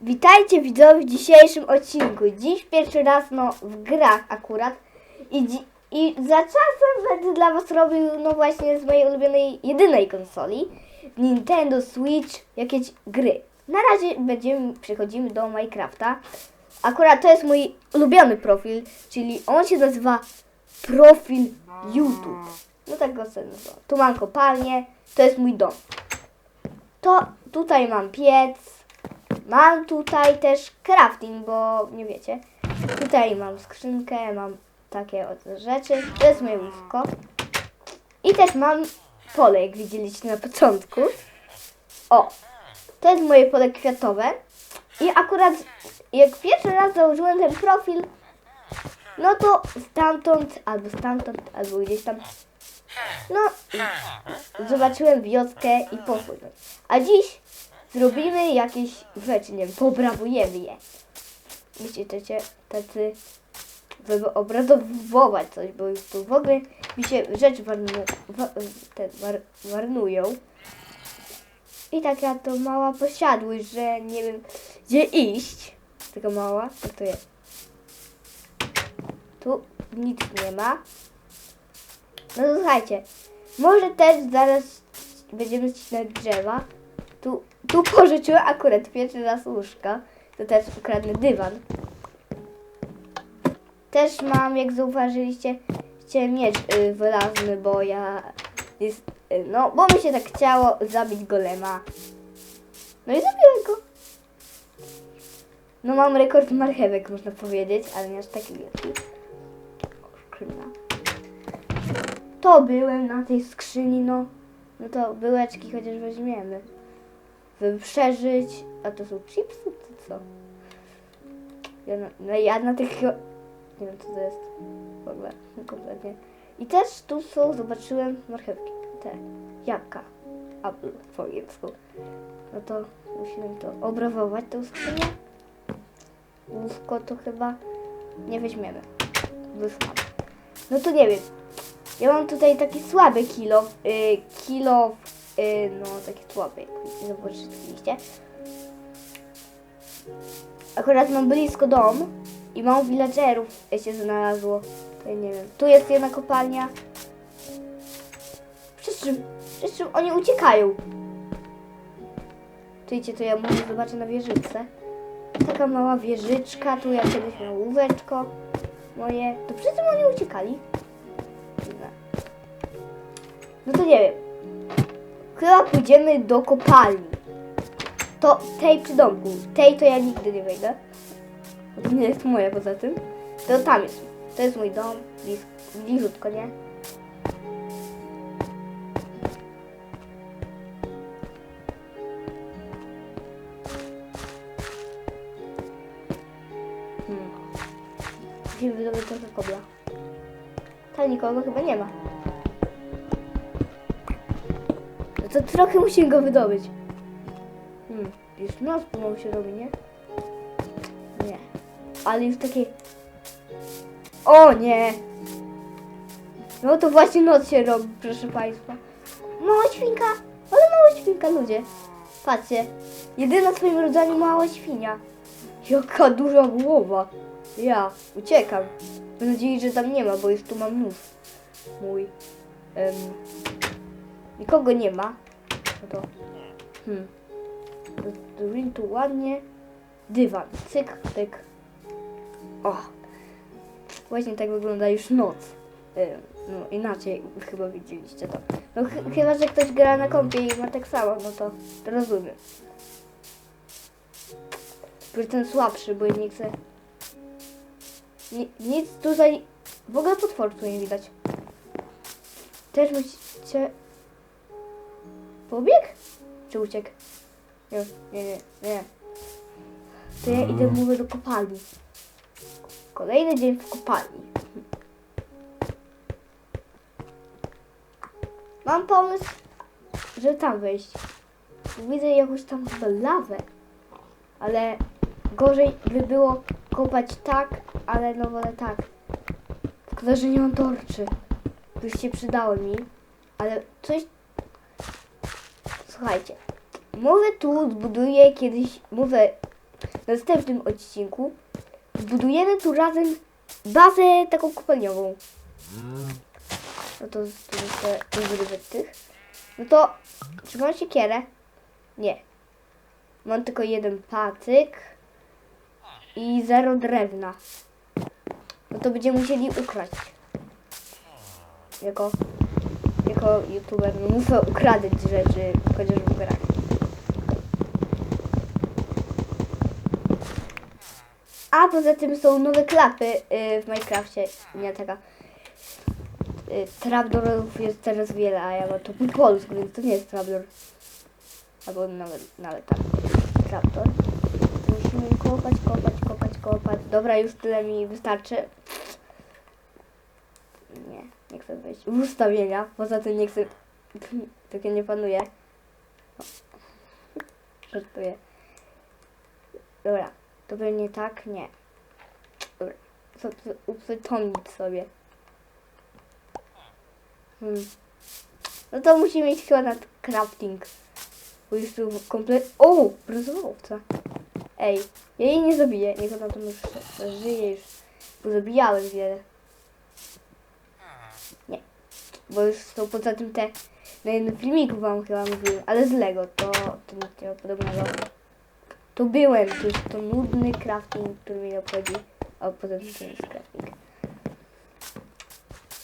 Witajcie widzowie w dzisiejszym odcinku. Dziś pierwszy raz no, w grach akurat. I, I za czasem będę dla was robił no właśnie z mojej ulubionej jedynej konsoli Nintendo Switch jakieś gry. Na razie będziemy przechodzimy do Minecrafta. Akurat to jest mój ulubiony profil, czyli on się nazywa profil YouTube. No tak go sobie nazywam. Tu mam kopalnię, to jest mój dom. To tutaj mam piec, Mam tutaj też crafting, bo nie wiecie. Tutaj mam skrzynkę, mam takie oto rzeczy. To jest moje łóżko. I też mam pole, jak widzieliście na początku. O, to jest moje pole kwiatowe. I akurat jak pierwszy raz założyłem ten profil, no to stamtąd, albo stamtąd, albo gdzieś tam, no, zobaczyłem wioskę i poszłem. A dziś zrobimy jakieś rzeczy, nie wiem, poprawujemy je. Myślicie, tacy, żeby obrazować coś, bo już tu w ogóle mi się rzeczy warnu, wa, te, war, warnują. I taka to mała posiadłość, że nie wiem gdzie iść. Taka mała, tak to jest. Tu nic nie ma. No słuchajcie, może też zaraz będziemy ścinać drzewa. Tu, tu pożyczyłem akurat pierwszy raz łóżka. To też ukradnę dywan. Też mam, jak zauważyliście, mieć y, wyrazny, bo ja jest, y, no, bo mi się tak chciało zabić golema. No i zabiłem go. No mam rekord marchewek, można powiedzieć, ale nie aż taki wielki. Skrzynia. To byłem na tej skrzyni, no. No to byłeczki chociaż weźmiemy żeby przeżyć. A to są chipsy, czy co? Ja na, no ja na tych. Nie wiem, co to jest. W ogóle, kompletnie. I też tu są, zobaczyłem marchewki. Te, jabłka. Apple po angielsku. No to musimy to obrawować, tą skrzynię. Łówko to chyba nie weźmiemy. Wysłamy. No to nie wiem. Ja mam tutaj taki słaby kilo. Y, kilo y, no taki słaby, jak zobaczyliście. Akurat mam blisko dom i mało villagerów się znalazło. To nie wiem. Tu jest jedna kopalnia. Przez czym? Oni uciekają? Czujcie, to ja może zobaczę na wieżyczce. Taka mała wieżyczka, tu ja kiedyś miałem łóweczko moje. To czym oni uciekali? No to nie wiem. Chyba pójdziemy do kopalni. To tej przy domku. Tej to ja nigdy nie wejdę. Nie jest moja poza tym. To tam jest. To jest mój dom. Bliz, bliżutko, nie? Hmm. Musimy wydobyć trochę kobla. Tam nikogo chyba nie ma. To trochę musimy go wydobyć. Hmm, już noc pomału się robi, nie? Nie. Ale już takie... O nie! No to właśnie noc się robi, proszę Państwa. Mała świnka! Ale mała świnka, ludzie. Patrzcie. Jedyna w swoim rodzaju mała świnia. Jaka duża głowa. Ja uciekam. Mam nadzieję, że tam nie ma, bo już tu mam nóż. Mój. Em, nikogo nie ma. No to. Hmm. Zrobimy tu ładnie. Dywan. Cyk, pyk. O. Właśnie tak wygląda już noc. Em, No inaczej chyba widzieliście to. No ch- chyba, że ktoś gra na kompie i ma tak samo, no to, rozumiem. Tylko ten słabszy, bo nie chcę... Ni- nic tutaj... W ogóle potworu tu nie widać. Też musicie... Pobieg? Czy uciekł? Nie, nie, nie, nie. To ja idę mówię do kopalni. Kolejny dzień w kopalni. Mam pomysł, żeby tam wejść. Widzę jakąś tam lawę. Ale gorzej by było kopać tak, ale no wolę tak. Tylko, że nie mam torczy. Już się przydało mi. Ale coś... Słuchajcie. Mówię tu zbuduję kiedyś... Mówię w następnym odcinku zbudujemy tu razem bazę taką kopalniową. No to tu tych. No to, czy mam siekierę? Nie. Mam tylko jeden patyk i zero drewna. No to będziemy musieli ukraść. Jako, jako youtuber no muszę ukradać rzeczy, chociaż w grach. A poza tym są nowe klapy y, w Minecrafcie. Nie taka. Y, trapdorów jest teraz wiele, a ja mam to po polsku, więc to nie jest trapdor. Albo nawet, nawet tak. Trapdor. Musimy kopać, kopać, kopać, kopać. Dobra, już tyle mi wystarczy. Nie, nie chcę wejść w ustawienia. Poza tym nie chcę. Takie nie panuje. O. Żartuję. Dobra, to pewnie tak? Nie. Dobra, uprzytomnić sobie. Hmm. No to musimy iść chyba na crafting. Bo już tu komplet... O! Brązowca. Ej, ja jej nie zabiję. Niech ona tam już żyje już. Bo zabijałem wiele. Bo już są poza tym te... Na jednym filmiku wam chyba mówiłem, ale z Lego, to, to nic nie podobnego. Tu byłem, to jest to nudny crafting, który mnie obchodzi. A poza tym to jest crafting.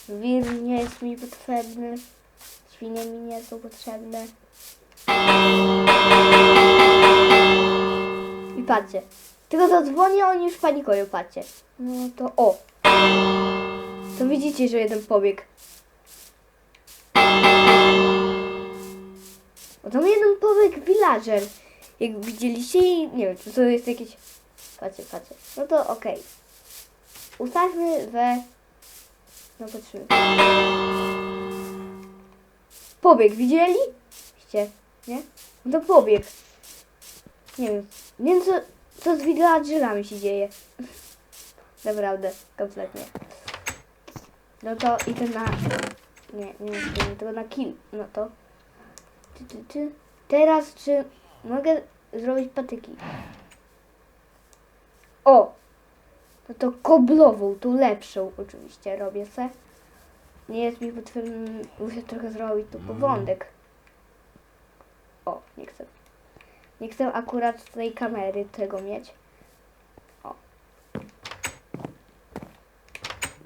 Wir nie jest mi potrzebny. Świnie mi nie są potrzebne. I patrzcie. Tylko zadzwonię, oni już panikują, patrzcie. No to o. To widzicie, że jeden pobiegł. O tam jeden pobiegł villager. Jak widzieliście i nie wiem, czy to jest jakieś... Patrzcie, patrzcie. No to okej. Ustawmy we... No patrzymy. Pobieg, widzieli? Widzicie, nie? No to pobieg. Nie wiem. Nie wiem, co, co z villagerami się dzieje. Naprawdę, kompletnie. No to i ten na... Nie, nie wiem, tylko na kill. No to... Ty, ty, ty. Teraz czy mogę zrobić patyki? O! No to koblową, tą lepszą oczywiście robię se. Nie jest mi potrzebny, muszę trochę zrobić tu powądek. O, nie chcę. Nie chcę akurat tej kamery tego mieć. O.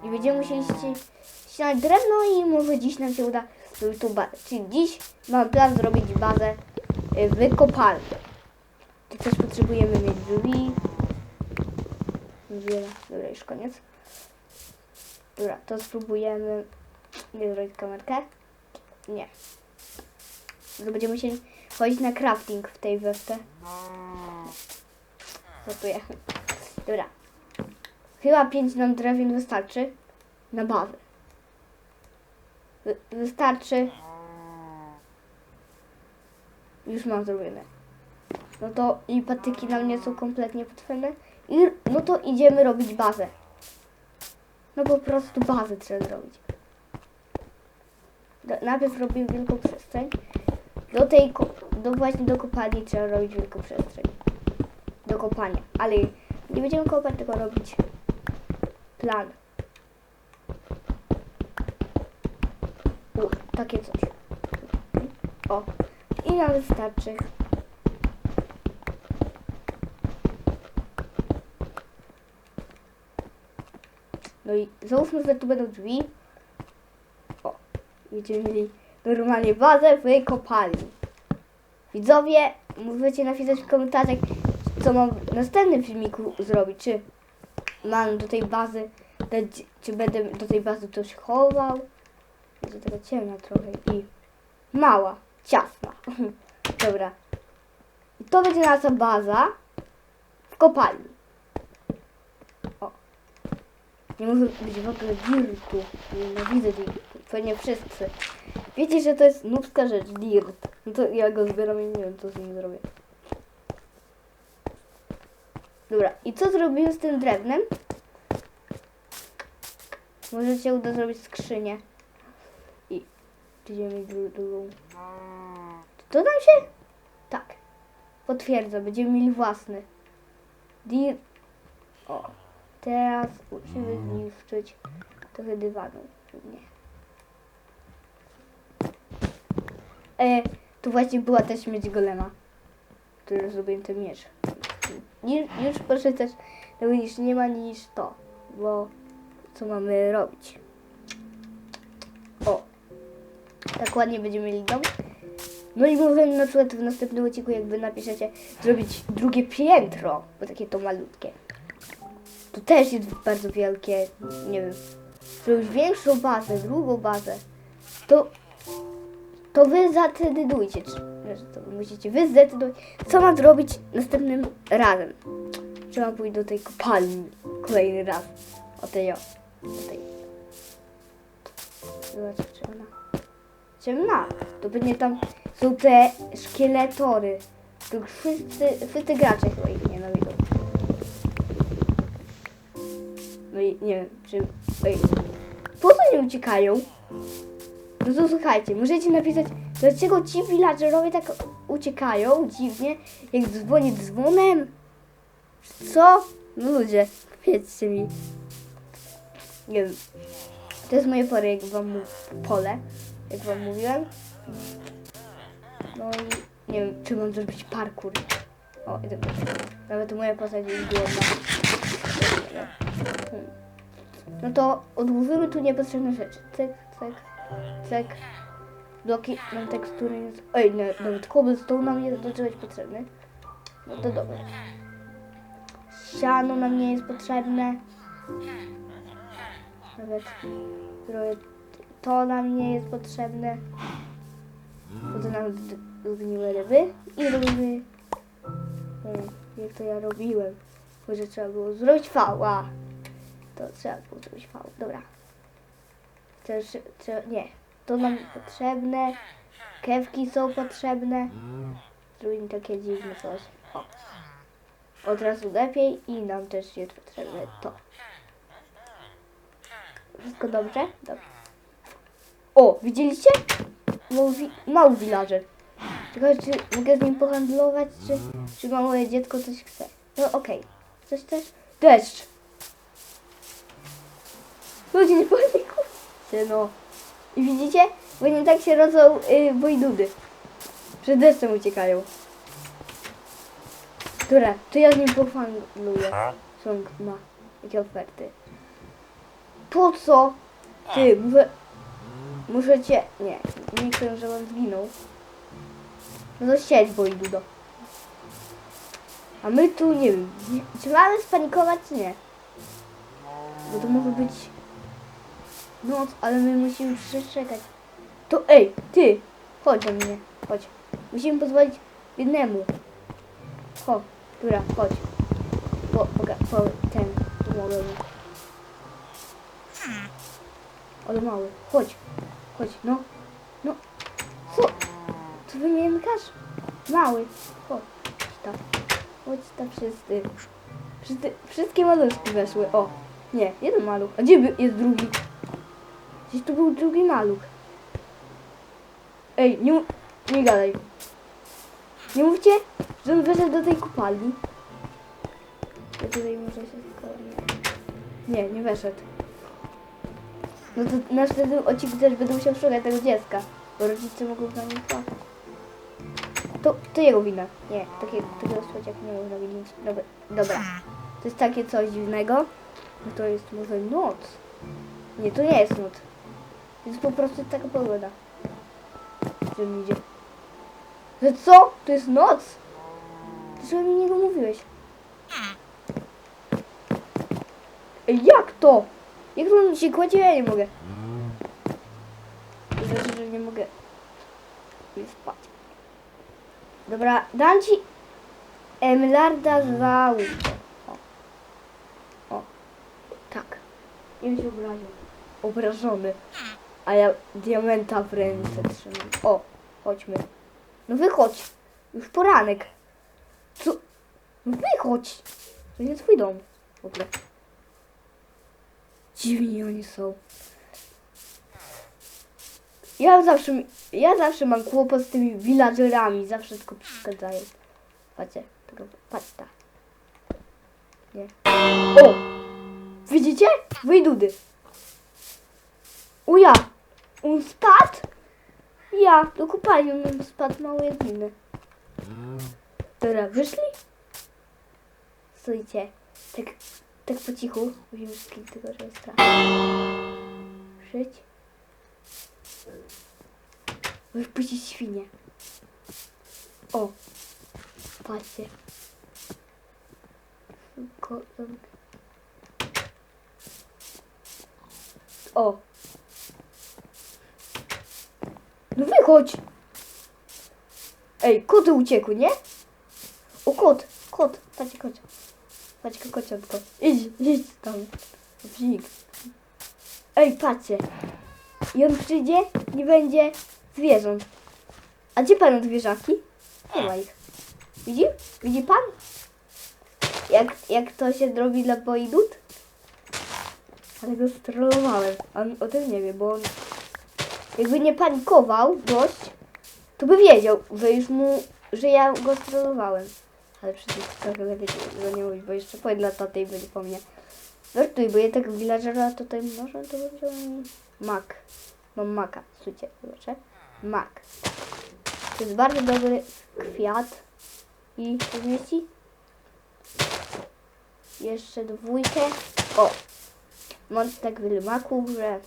I będziemy musieli ści- ścinać drewno i może dziś nam się uda bazę. Czyli dziś mam plan zrobić bazę y, w kopalni. Tu też potrzebujemy mieć drzwi. Dobra, już koniec. Dobra, to spróbujemy nie zrobić kamerkę. Nie. To będziemy musieli chodzić na crafting w tej wyspie. Gotuję. Dobra. Chyba 5 nam drewien wystarczy na bazę. Wy- wystarczy. Już mam zrobione. No to i patyki nam nie są kompletnie potrzebne. I no to idziemy robić bazę. No po prostu bazę trzeba zrobić. Do, najpierw robimy wielką przestrzeń. Do tej, do właśnie do kopalni trzeba robić wielką przestrzeń. Do kopania. Ale nie będziemy kopać, tylko robić plan. Takie coś. O. I nam wystarczy. No i załóżmy, że tu będą drzwi. O. Będziemy mieli normalnie bazę w kopalni. Widzowie, możecie napisać w komentarzach, co mam w następnym filmiku zrobić. Czy mam do tej bazy, czy będę do tej bazy coś chował. Będzie taka ciemna trochę i mała, ciasna. Dobra. I to będzie nasza baza w kopalni. O. Nie może być w ogóle dirtu. Nienawidzę dirtu. Pewnie wszyscy. Wiecie, że to jest nubska rzecz, dirt. No to ja go zbieram i nie wiem, co z nim zrobię. Dobra, i co zrobimy z tym drewnem? Może się uda zrobić skrzynię. I będziemy mieć dru- drugą. To nam się? Tak. Potwierdzam, będziemy mieli własny. Dir... O. Teraz musimy zniszczyć trochę dywanu. Nie. E, tu właśnie była ta śmierć golema, który zrobiłem ten miecz. Już, już proszę też, no widzisz, nie ma niż to, bo co mamy robić? Tak ładnie będziemy mieli dom. No i mówię na przykład w następnym odcinku, jakby napiszecie, zrobić drugie piętro, bo takie to malutkie. To też jest bardzo wielkie, nie wiem, zrobić większą bazę, drugą bazę, to, to wy zadecydujcie, czy, to musicie wy zdecydować, co mam zrobić następnym razem. Czy mam pójść do tej kopalni kolejny raz, o tej, o, o tej. Zobacz, czy ona ciemna. To pewnie tam są te szkieletory. To wszyscy, wszyscy gracze chyba ich nienawidzą. No i nie wiem, czy... Ej, po co nie uciekają? No to słuchajcie, możecie napisać, dlaczego ci villagerowie tak uciekają dziwnie, jak dzwoni dzwonem? Co? No ludzie, powiedzcie mi. Nie wiem. To jest moje pole, jak wam pole, jak wam mówiłem. No i nie wiem, czy mam zrobić parkour. O, idę Nawet moja postać jest głodna. No to odłóżmy tu niepotrzebne rzeczy. Cyk, cyk, cyk. Bloki nam tekstury jest... Ej, nie, nawet cobblestone nam jest do czegoś potrzebny. No to dobra. Siano nam nie jest potrzebne. Nawet trochę to nam nie jest potrzebne. Bo to nam zgniłe ryby. I robimy... Hmm, jak to ja robiłem. Może trzeba było zrobić fała. To trzeba było zrobić fał. Dobra. Też, trzeba, nie. To nam potrzebne. Kewki są potrzebne. Zrobimy takie dziwne coś. O. Od razu lepiej i nam też jest potrzebne to. Wszystko dobrze? Dobrze. O, widzieliście? Mały, wi- mały villager. Tylko czy mogę z nim pohandlować, czy, czy małe dziecko coś chce? No okej. Coś też? Deszcz. Ludzie nie panikujcie, no. I widzicie? Bo nie tak się rodzą y, bojdudy. Przed deszczem uciekają. Dobra, to ja z nim pohandluję. Song ma jakie oferty. Po co? Ty, muszę... Muszę cię... Nie, nie chcę, żebym zginął. No siedź, bojdudo. A my tu, nie wiem, czy mamy spanikować, czy nie? Bo to może być noc, ale my musimy przeczekać. To ej, ty, chodź do mnie, chodź. Musimy pozwolić jednemu. Chodź, dobra, chodź. Po, poga, po, ten, pomogę mu. Ale mały, chodź, chodź, no, no, co? Co wy mnie każ? Mały, chodź, tam, chodź tam wszyscy. Wszyscy, wszystkie maluszki weszły, o. Nie, jeden maluch. A gdzie jest drugi? Gdzieś tu był drugi maluch. Ej, nie, nie gadaj. Nie mówcie, że on wyszedł do tej kopalni. Ja tutaj muszę się. Nie, nie, nie weszedł. No to na wtedy odcinku też będę musiał szukać tego dziecka, bo rodzice mogą na nim płakać. To, to jego wina. Nie, takie, takiego słodziaka nie można winić. Dobra, dobra. To jest takie coś dziwnego. No to jest może noc. Nie, to nie jest noc. To jest po prostu taka pogoda. Że mi idzie. Że co? To jest noc? Dlaczego mi niego mówiłeś? Ej, jak to? Jak on się kładzie? Ja nie mogę. To znaczy, że nie mogę spać. Dobra, dam ci Emlarda za łóżko. O. O. Tak. Nie się obraził. Obrażony. A ja diamenta w ręce trzymam. O, chodźmy. No wychodź. Już poranek. Co? No wychodź. To nie twój dom. W ogóle. Dziwni oni są. Ja zawsze, ja zawsze mam kłopot z tymi villagerami. Zawsze tylko przeszkadzają. Patrzcie, tego, patrz tak. Nie. O! Widzicie? Wyjdudy. O ja! On spadł? Ja, do kopalni on spadł mało jedyny. Dobra, wyszli? Stójcie. Tak, tak po cichu. Musimy skip tylko, żeby strach. Żyć. Wypuścić świnie. O! Patrzcie. O! No wychodź! Ej, koty uciekły, nie? O, kot! Kot! Patrzcie, kocia. Patrzcie, kociątko. Idź, idź tam. Bzik. Ej, patrzcie. I on przyjdzie, nie będzie zwierząt. A gdzie panu zwierzaki? Nie ma ich. Widzi? Widzi pan? Jak, jak to się zrobi dla boidut? Ale go strollowałem. On o tym nie wie, bo on jakby nie panikował dość, to by wiedział, że już mu, że ja go strollowałem. Ale przecież trochę lepiej go nie mówić, bo jeszcze powiem dla taty i będzie po mnie. Żartuj, bo ja tak villagera tutaj może to mi mak. Mam maka, słuchajcie, zobaczę. Mak. To jest bardzo dobry kwiat. I zmieści? Jeszcze dwójkę. O! Mam tak wiele maków, że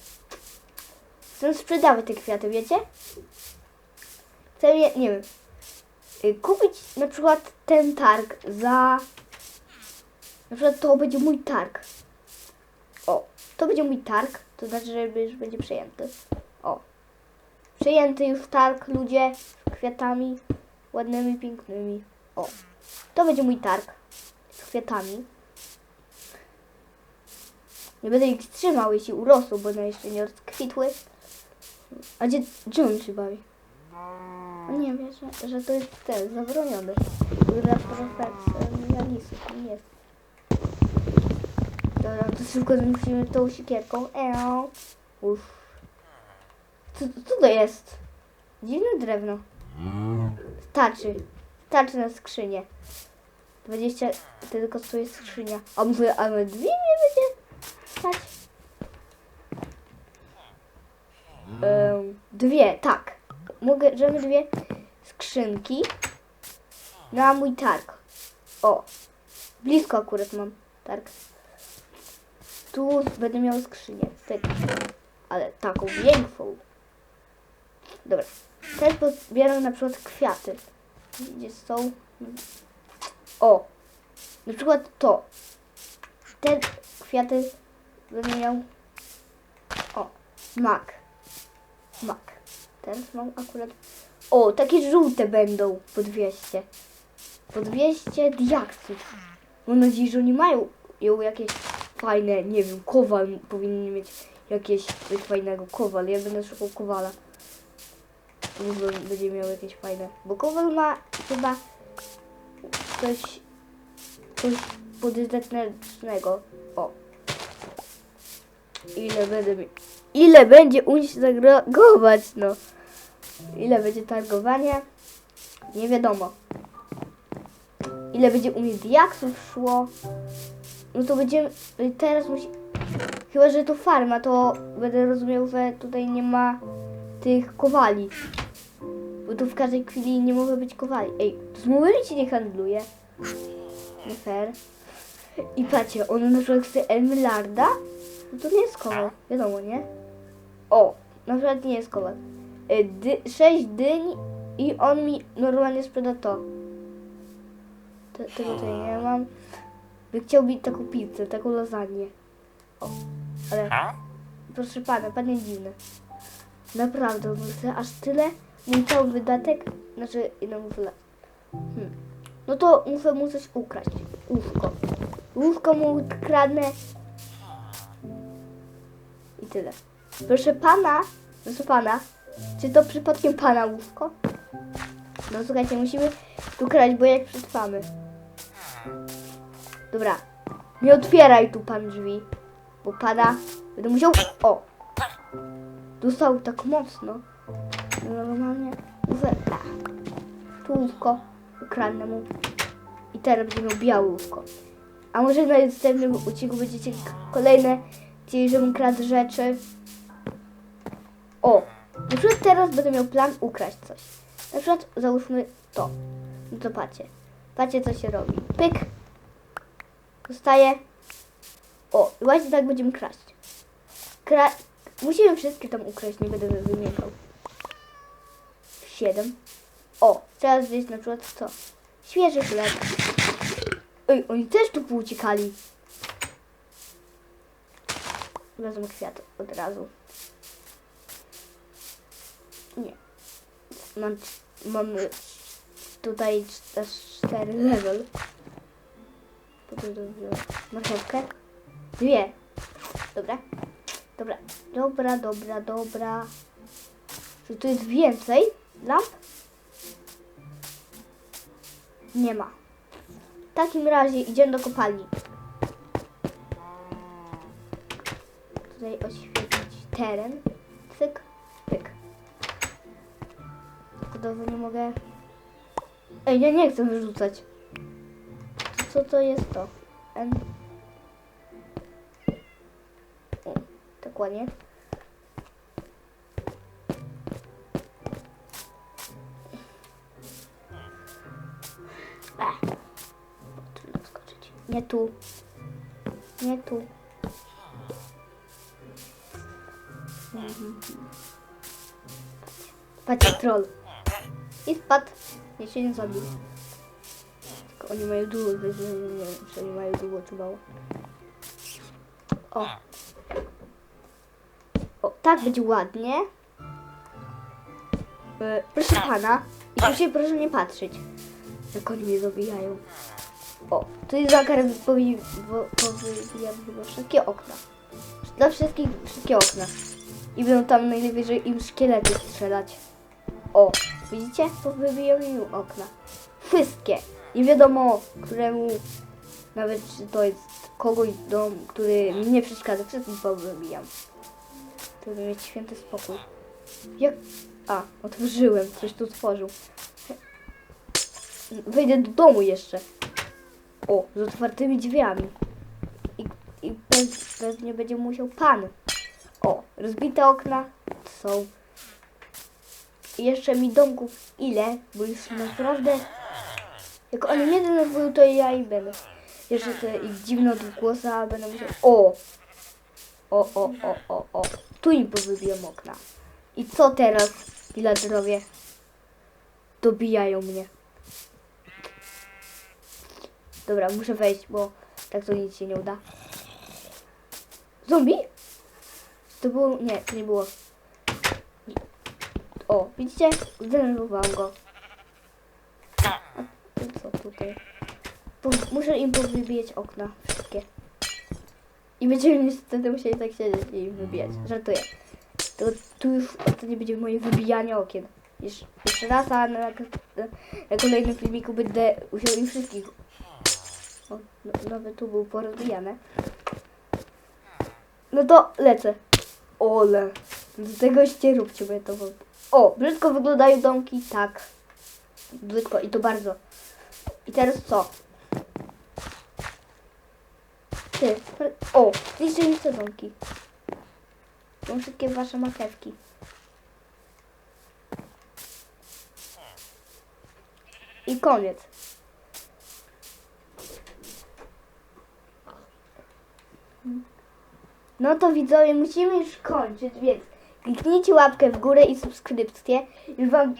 chcę sprzedawać te kwiaty, wiecie? Chcę je, nie wiem, kupić na przykład ten targ za... Na przykład to będzie mój targ. O, to będzie mój targ, to znaczy, że już będzie przejęty. O, przejęty już targ, ludzie, kwiatami ładnymi, pięknymi. O, to będzie mój targ z kwiatami. Nie będę ich trzymał, jeśli urosną, bo one jeszcze nie rozkwitły. A gdzie, gdzie on się bawi? Nie wiem, że, to jest ten, zabroniony. Dla profesjonalistów nie jest. Dobra, to szybko musimy tą siekierką. Eee. Uff. Co, co to jest? Dziwne drewno. Starczy. Starczy na skrzynię. 20 tylko tu jest skrzynia. A mówię, a my dwie nie będzie stać? Em, dwie, tak. Mogę, żeby dwie skrzynki na mój targ. O, blisko akurat mam targ. Tu będę miał skrzynię. Tak. Ale taką większą. Dobra. Teraz pozbieram na przykład kwiaty. Gdzie są? O! Na przykład to. Te kwiaty będę miał. O! Mak. Mak. Teraz mam akurat. O! Takie żółte będą po 200. Po 200 diaksów. Mam nadzieję, że oni mają ją jakieś fajne, nie wiem, kowal powinien mieć jakieś coś fajnego. Kowal, ja będę szukał kowala. Może będzie miał jakieś fajne. Bo kowal ma chyba coś, coś podydatecznego. O. Ile będę mi... Ile będzie umieć zareagować, no. Ile będzie targowania? Nie wiadomo. Ile będzie u mnie diaksów szło? No to będziemy... Teraz musi... Chyba, że to farma, to będę rozumiał, że tutaj nie ma tych kowali. Bo tu w każdej chwili nie może być kowali. Ej, to z mołymi ci nie handluje. Nie fair. I patrzcie, on na przykład chce Emeralda. No to nie jest kowal, wiadomo, nie? O, na przykład nie jest kowal. E, Dy, sześć dyń i on mi normalnie sprzeda to. Te, tego tutaj nie mam. By chciał mi taką pizzę, taką lasagne. O, ale proszę pana, pan jest dziwny. Naprawdę, chce aż tyle. Mój cały wydatek, znaczy mu tyle. Hmm. No to muszę mu coś ukraść. Łówko. Łówko mu kradnę. I tyle. Proszę pana, proszę pana, czy to przypadkiem pana łówko? No słuchajcie, musimy tu kraść, bo jak przetrwamy. Dobra. Nie otwieraj tu pan drzwi, bo pana będę musiał... O! Dostał tak mocno. Normalnie tak. Tu łówko ukradnę mu. I teraz będzie miał białe. A może na następnym odcinku będziecie kolejne chcieli, żebym kradł rzeczy. O! Na przykład teraz będę miał plan ukraść coś. Na przykład załóżmy to. No to patrzcie. Patrzcie co się robi. Pyk. Zostaje. O, i właśnie tak będziemy kraść. Kra... Musimy wszystkie tam ukraść, nie będę wymieniał. Siedem. O, teraz zjeść na przykład co? Świeży chleb. Ej, oni też tu pouciekali. Wezmę kwiat od razu. Nie. Mam, mamy tutaj aż cztery level. Potem zrobię marchewkę. Dwie. Dobra. Dobra. Dobra, dobra, dobra. Czy tu jest więcej lamp? Nie ma. W takim razie idziemy do kopalni. Tutaj oświetlić teren. Cyk. Gotowy nie mogę. Ej, ja nie chcę wyrzucać. Co to jest to? N. O, tak ładnie. Wskoczyć. Nie tu. Nie tu. Patrzcie, troll. I spadł. Nie się nie zabił. Tylko oni mają więc nie wiem, czy oni mają długo czy mało. O. O, tak będzie ładnie. E, proszę pana. I proszę, nie patrzeć. Jak oni mnie zabijają. O, tu jest zakar powi- wo- powybijam chyba wszystkie okna. Dla wszystkich wszystkie okna. I będą tam najwyżej im szkielety strzelać. O, widzicie? Powybijam im okna. Wszystkie. Nie wiadomo, któremu, nawet czy to jest kogoś dom, który mi nie przeszkadza. Wszystkich powybijam. Żeby mieć święty spokój. Jak... A, otworzyłem. Coś tu tworzył. Wejdę do domu jeszcze. O, z otwartymi drzwiami. I, i pe- pewnie będzie musiał pan. O, rozbite okna są. Jeszcze mi domków ile, bo już naprawdę... Jak oni mnie denerwują, to ja i będę. Jeszcze te ich dziwne odgłosa będę musiał... O! O, o, o, o, o. Tu im powybijam okna. I co teraz, villagerowie? Dobijają mnie. Dobra, muszę wejść, bo tak to nic się nie uda. Zombie? To było... Nie, to nie było. O, widzicie? Zdenerwowałam go. A co tutaj? Muszę im powybijać okna. Wszystkie. I będziemy niestety musieli tak siedzieć i im wybijać. Żartuję. To tu już nie będzie moje wybijanie okien. Jeszcze, jeszcze raz, a na, na, kolejnym filmiku będę musiał im wszystkich o, no, nawet tu był porozbijane. No to lecę. Ole. Do tego się róbcie, bo ja to... wol- O, brzydko wyglądają domki, tak. Brzydko i to bardzo. I teraz co? Ty, o, zniszczyliście domki. Są wszystkie wasze marchewki. I koniec. No to widzowie, musimy już kończyć, więc kliknijcie łapkę w górę i subskrypcję. Już wam,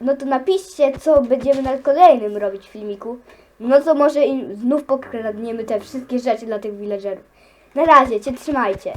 no, to napiszcie, co będziemy na kolejnym robić filmiku. No to może i znów pokradniemy te wszystkie rzeczy dla tych villagerów. Na razie, cię trzymajcie.